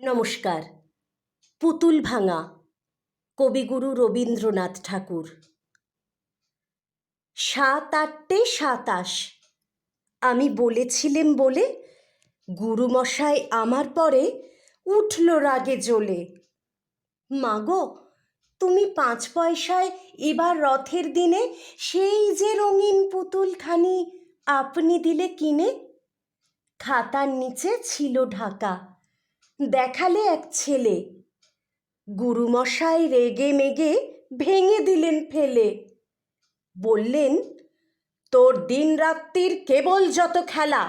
নমস্কার। পুতুল ভাঙা, কবিগুরু রবীন্দ্রনাথ ঠাকুর। সাত আটটে সাতাশ, আমি বলেছিলেম বলে গুরুমশাই আমার পরে উঠল রাগে জ্বলে। মাগো, তুমি পাঁচ পয়সায় এবার রথের দিনে সেই যে রঙিন পুতুলখানি আপনি দিলে কিনে? খাতার নিচে ছিল ঢাকা। দেখালে এক ছেলে। গুরুমশাই রেগে মেগে ভেঙে দিলেন ফেলে। বললেন, তোর দিন রাত্রির কেবল যত খেলা,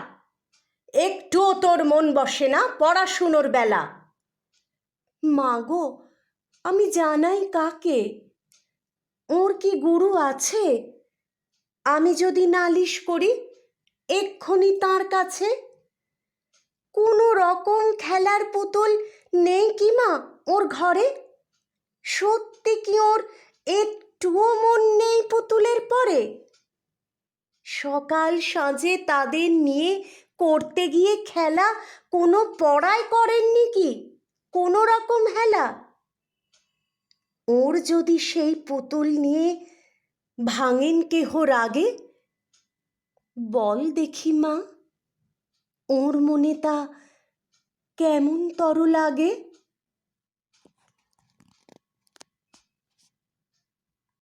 একটুও তোর মন বসে না পড়াশুনোর বেলা। মাগো আমি জানাই কাকে? ওর কি গুরু আছে? আমি যদি নালিশ করি, এক্ষুনি তার কাছে কোনো রকম খেলার পুতুল নেই কি মা ওর ঘরে? সত্যি কি ওর একটুও মন নেই পুতুলের পরে? সকাল সাঁজে তাদের নিয়ে করতে গিয়ে খেলা কোনো পড়ায় করেননি কি? কোনো রকম হেলা? ওর যদি সেই পুতুল নিয়ে ভাঙেন কেহ রাগে? বল দেখি মা। ওর মনে তা কেমন তর লাগে?